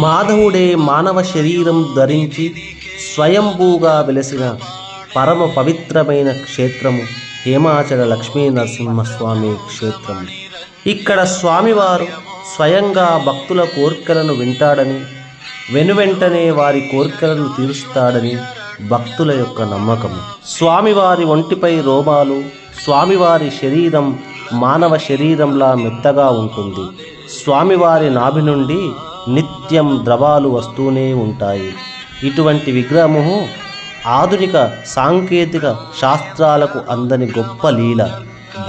మాధవుడే మానవ శరీరం ధరించి స్వయంభూగా వెలసిన పరమ పవిత్రమైన క్షేత్రము హేమాచల లక్ష్మీ నరసింహస్వామి క్షేత్రం ఇక్కడ స్వామివారు స్వయంగా భక్తుల కోరికలను వింటాడని వెనువెంటనే వారి కోరికలను తీరుస్తాడని భక్తుల యొక్క నమ్మకం స్వామివారి ఒంటిపై రోమాలు స్వామివారి శరీరం మానవ శరీరంలా మెత్తగా ఉంటుంది. స్వామివారి నాభి నుండి నిత్యం ద్రవాలు వస్తూనే ఉంటాయి. ఇటువంటి విగ్రహము ఆధునిక సాంకేతిక శాస్త్రాలకు అందని గొప్ప లీల.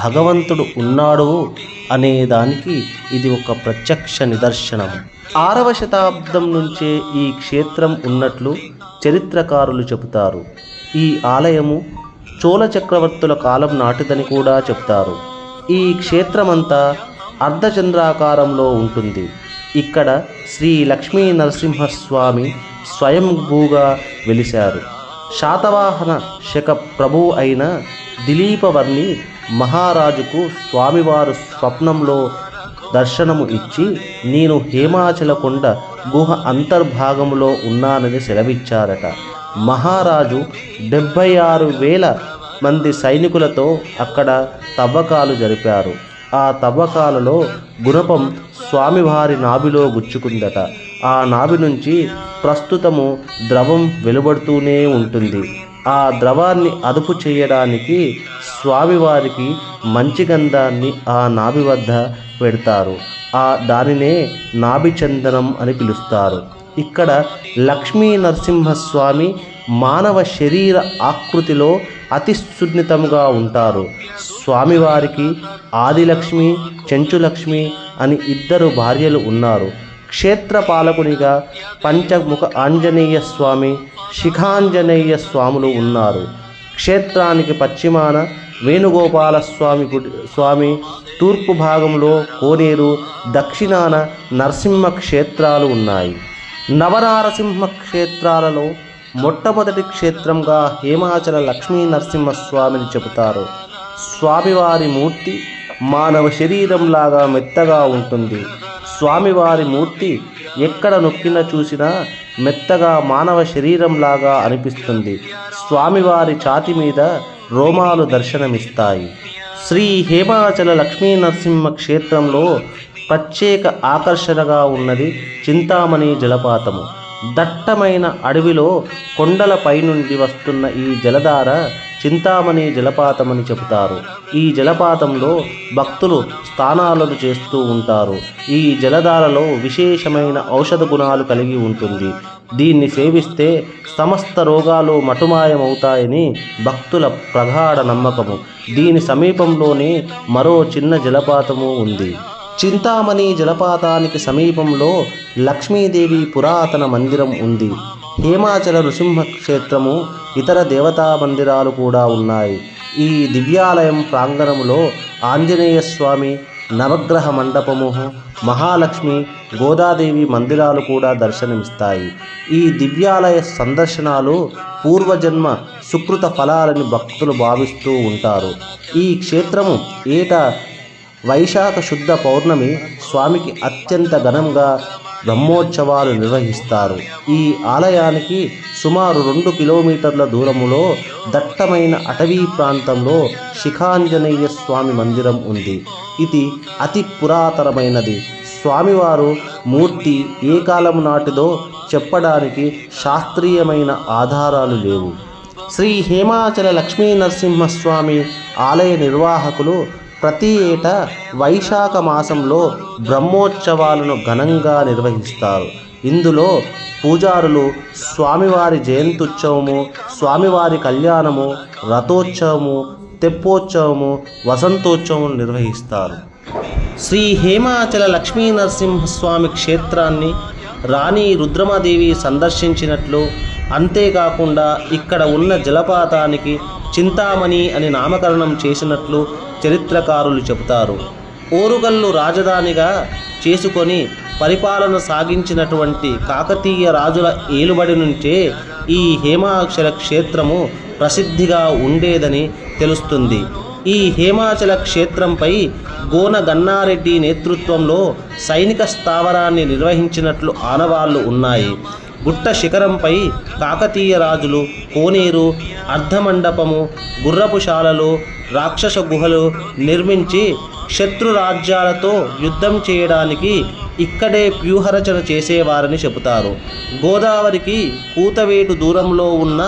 భగవంతుడు ఉన్నాడు అనే దానికి ఇది ఒక ప్రత్యక్ష నిదర్శనం. ఆరవ శతాబ్దం నుంచే ఈ క్షేత్రం ఉన్నట్లు చరిత్రకారులు చెబుతారు. ఈ ఆలయము చోళ చక్రవర్తుల కాలం నాటిదని కూడా చెప్తారు ఈ క్షేత్రమంతా అర్ధచంద్రాకారంలో ఉంటుంది. ఇక్కడ శ్రీ లక్ష్మీ నరసింహస్వామి స్వయంభూగా వెలిశారు. శాతవాహన శక ప్రభువు అయిన దిలీపవర్ణి మహారాజుకు స్వామివారు స్వప్నంలో దర్శనము ఇచ్చి నేను హేమాచల కొండ గుహ అంతర్భాగంలో ఉన్నానని సెలవిచ్చారట. మహారాజు డెబ్భై ఆరు వేల మంది సైనికులతో అక్కడ తవ్వకాలు జరిపారు. ఆ తవ్వకాలలో గుణపం స్వామివారి నాభిలో గుచ్చుకుందట. ఆ నాభి నుంచి ప్రస్తుతము ద్రవం వెలువడుతూనే ఉంటుంది. ఆ ద్రవాన్ని అదుపు చేయడానికి స్వామివారికి మంచి గంధాన్ని ఆ నాభి వద్ద పెడతారు. ఆ దానినే నాభిచందనం అని పిలుస్తారు. ఇక్కడ లక్ష్మీ నరసింహస్వామి మానవ శరీర ఆకృతిలో అతి సున్నితముగా ఉంటారు. స్వామివారికి ఆదిలక్ష్మి చెంచులక్ష్మి అని ఇద్దరు భార్యలు ఉన్నారు. క్షేత్ర పాలకునిగా పంచముఖ ఆంజనేయ స్వామి శిఖాంజనేయ స్వాములు ఉన్నారు. క్షేత్రానికి పశ్చిమాన వేణుగోపాల స్వామి గుడి స్వామి తూర్పు భాగంలో కోనేరు దక్షిణాన నరసింహ క్షేత్రాలు ఉన్నాయి. నవనారసింహ క్షేత్రాలలో మొట్టమొదటి క్షేత్రంగా హేమాచల లక్ష్మీ నరసింహస్వామిని చెబుతారు. స్వామివారి మూర్తి మానవ శరీరంలాగా మెత్తగా ఉంటుంది. స్వామివారి మూర్తి ఎక్కడ నొక్కిన చూసినా మెత్తగా మానవ శరీరంలాగా అనిపిస్తుంది. స్వామివారి ఛాతి మీద రోమాలు దర్శనమిస్తాయి. శ్రీ హేమాచల లక్ష్మీ నరసింహ క్షేత్రంలో ప్రత్యేక ఆకర్షణగా ఉన్నది చింతామణి జలపాతము. దట్టమైన అడవిలో కొండలపై నుండి వస్తున్న ఈ జలధార చింతామణి జలపాతమని చెబుతారు. ఈ జలపాతంలో భక్తులు స్నానాలను చేస్తూ ఉంటారు. ఈ జలధారలో విశేషమైన ఔషధ గుణాలు కలిగి ఉంటుంది. దీన్ని సేవిస్తే సమస్త రోగాలు మటుమాయమవుతాయని భక్తుల ప్రగాఢ నమ్మకము. దీని సమీపంలోనే మరో చిన్న జలపాతము ఉంది. చింతామణి జలపాతానికి సమీపంలో లక్ష్మీదేవి పురాతన మందిరం ఉంది. హేమాచల నృసింహ క్షేత్రము ఇతర దేవతా మందిరాలు కూడా ఉన్నాయి. ఈ దివ్యాలయం ప్రాంగణంలో ఆంజనేయ స్వామి నవగ్రహ మండపము మహాలక్ష్మి గోదాదేవి మందిరాలు కూడా దర్శనమిస్తాయి. ఈ దివ్యాలయ సందర్శనాలు పూర్వజన్మ సుకృత ఫలాలని భక్తులు భావిస్తూ ఉంటారు. ఈ క్షేత్రము ఏటా వైశాఖ శుద్ధ పౌర్ణమి స్వామికి అత్యంత ఘనంగా బ్రహ్మోత్సవాలు నిర్వహిస్తారు. ఈ ఆలయానికి సుమారు రెండు కిలోమీటర్ల దూరములో దట్టమైన అటవీ ప్రాంతంలో శిఖాంజనేయ స్వామి మందిరం ఉంది. ఇది అతి పురాతనమైనది. స్వామివారు మూర్తి ఏ కాలం నాటిదో చెప్పడానికి శాస్త్రీయమైన ఆధారాలు లేవు. శ్రీ హేమాచల లక్ష్మీ నరసింహస్వామి ఆలయ నిర్వాహకులు ప్రతి ఏటా వైశాఖ మాసంలో బ్రహ్మోత్సవాలను ఘనంగా నిర్వహిస్తారు. ఇందులో పూజారులు స్వామివారి జయంతుత్సవము స్వామివారి కళ్యాణము రథోత్సవము తెప్పోత్సవము వసంతోత్సవం నిర్వహిస్తారు. శ్రీ హేమాచల లక్ష్మీ నరసింహస్వామి క్షేత్రాన్ని రాణి రుద్రమాదేవి సందర్శించినట్లు అంతేకాకుండా ఇక్కడ ఉన్న జలపాతానికి చింతామణి అని నామకరణం చేసినట్లు చరిత్రకారులు చెబుతారు. ఓరుగల్లు రాజధానిగా చేసుకొని పరిపాలన సాగించినటువంటి కాకతీయ రాజుల ఏలుబడి నుంచే ఈ హేమాక్షర క్షేత్రము ప్రసిద్ధిగా ఉండేదని తెలుస్తుంది. ఈ హేమాచల క్షేత్రంపై గోన గన్నారెడ్డి నేతృత్వంలో సైనిక స్థావరాన్ని నిర్వహించినట్లు ఆనవాళ్ళు ఉన్నాయి. గుట్ట శిఖరంపై కాకతీయ రాజులు కోనేరు అర్ధమండపము గుర్రపుశాలలు రాక్షస గుహలు నిర్మించి శత్రు రాజ్యాలతో యుద్ధం చేయడానికి ఇక్కడే వ్యూహరచన చేసేవారని చెబుతారు. గోదావరికి కూతవేటు దూరంలో ఉన్న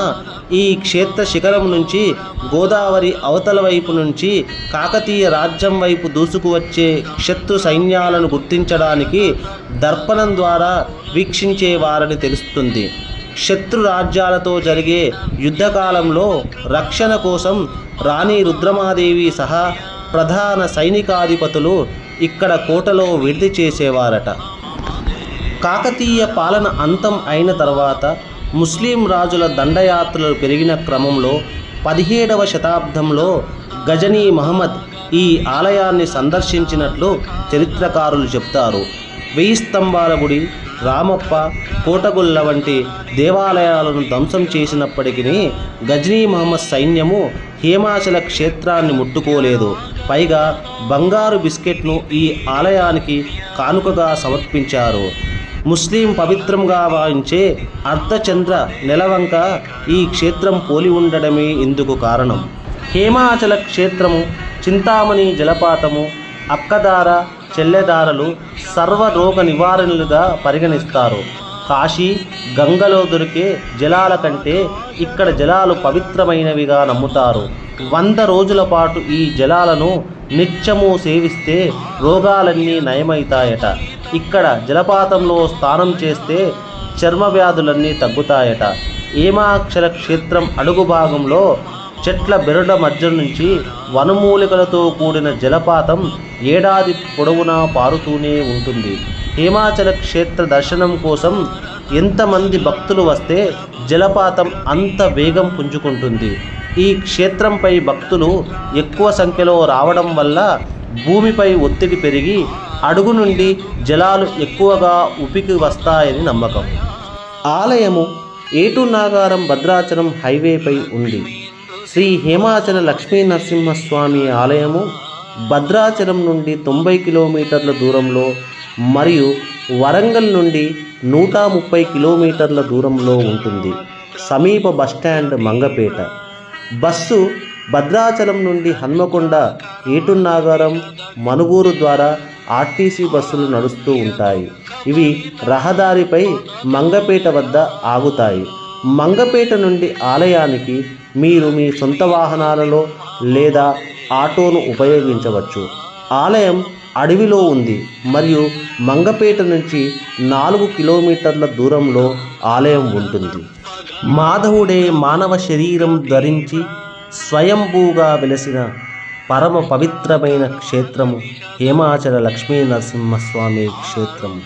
ఈ క్షేత్ర శిఖరం నుంచి గోదావరి అవతల వైపు నుంచి కాకతీయ రాజ్యం వైపు దూసుకువచ్చే శత్రు సైన్యాలను గుర్తించడానికి దర్పణం ద్వారా వీక్షించేవారని తెలుస్తుంది. శత్రు రాజ్యాలతో జరిగే యుద్ధకాలంలో రక్షణ కోసం రాణి రుద్రమాదేవి సహా ప్రధాన సైనికాధిపతులు ఇక్కడ కోటలో విడిది చేసేవారట. కాకతీయ పాలన అంతం అయిన తర్వాత ముస్లిం రాజుల దండయాత్రలు పెరిగిన క్రమంలో పదిహేడవ శతాబ్దంలో గజనీ మహమ్మద్ ఈ ఆలయాన్ని సందర్శించినట్లు చరిత్రకారులు చెప్తారు. వెయ్యి స్తంభాల గుడి రామప్ప కోటగుళ్ళ వంటి దేవాలయాలను ధ్వంసం చేసినప్పటికీ గజనీ మహమ్మద్ సైన్యము హేమాచల క్షేత్రాన్ని ముట్టుకోలేదు. పైగా బంగారు బిస్కెట్ను ఈ ఆలయానికి కానుకగా సమర్పించారు. ముస్లిం పవిత్రంగా భావించే అర్ధచంద్ర నెలవంక ఈ క్షేత్రం పోలి ఉండడమే ఇందుకు కారణం. హేమాచల క్షేత్రము చింతామణి జలపాతము అక్కదార చెల్లెదారలు సర్వరోగ నివారణలుగా పరిగణిస్తారు. కాశీ గంగలో దొరికే జలాల కంటే ఇక్కడ జలాలు పవిత్రమైనవిగా నమ్ముతారు. వంద రోజుల పాటు ఈ జలాలను నిత్యము సేవిస్తే రోగాలన్నీ నయమవుతాయట. ఇక్కడ జలపాతంలో స్నానం చేస్తే చర్మ వ్యాధులన్నీ తగ్గుతాయట. ఏమాక్షర క్షేత్రం అడుగు భాగంలో చెట్ల బెరడ మధ్య నుంచి వనమూలికలతో కూడిన జలపాతం ఏడాది పొడవునా పారుతూనే ఉంటుంది. హిమాచల క్షేత్ర దర్శనం కోసం ఎంతమంది భక్తులు వస్తే జలపాతం అంత వేగం పుంజుకుంటుంది. ఈ క్షేత్రంపై భక్తులు ఎక్కువ సంఖ్యలో రావడం వల్ల భూమిపై ఒత్తిడి పెరిగి అడుగు నుండి జలాలు ఎక్కువగా ఉపికి వస్తాయని నమ్మకం. ఆలయము ఏటు నాగారం భద్రాచలం హైవేపై ఉంది. శ్రీ హేమాచల లక్ష్మీ నరసింహస్వామి ఆలయము భద్రాచలం నుండి తొంభై కిలోమీటర్ల దూరంలో మరియు వరంగల్ నుండి నూట ముప్పై కిలోమీటర్ల దూరంలో ఉంటుంది. సమీప బస్టాండ్ మంగపేట. బస్సు భద్రాచలం నుండి హన్మకొండ ఏటునాగారం మనుగూరు ద్వారా ఆర్టీసీ బస్సులు నడుస్తూ ఉంటాయి. ఇవి రహదారిపై మంగపేట వద్ద ఆగుతాయి. మంగపేట నుండి ఆలయానికి మీరు మీ సొంత వాహనాలలో లేదా ఆటోను ఉపయోగించవచ్చు. ఆలయం అడవిలో ఉంది మరియు మంగపేట నుంచి నాలుగు కిలోమీటర్ల దూరంలో ఆలయం ఉంటుంది. మాధవుడే మానవ శరీరం ధరించి స్వయంభూగా వెలసిన పరమ పవిత్రమైన క్షేత్రము హేమాచల లక్ష్మీ నరసింహస్వామి క్షేత్రము.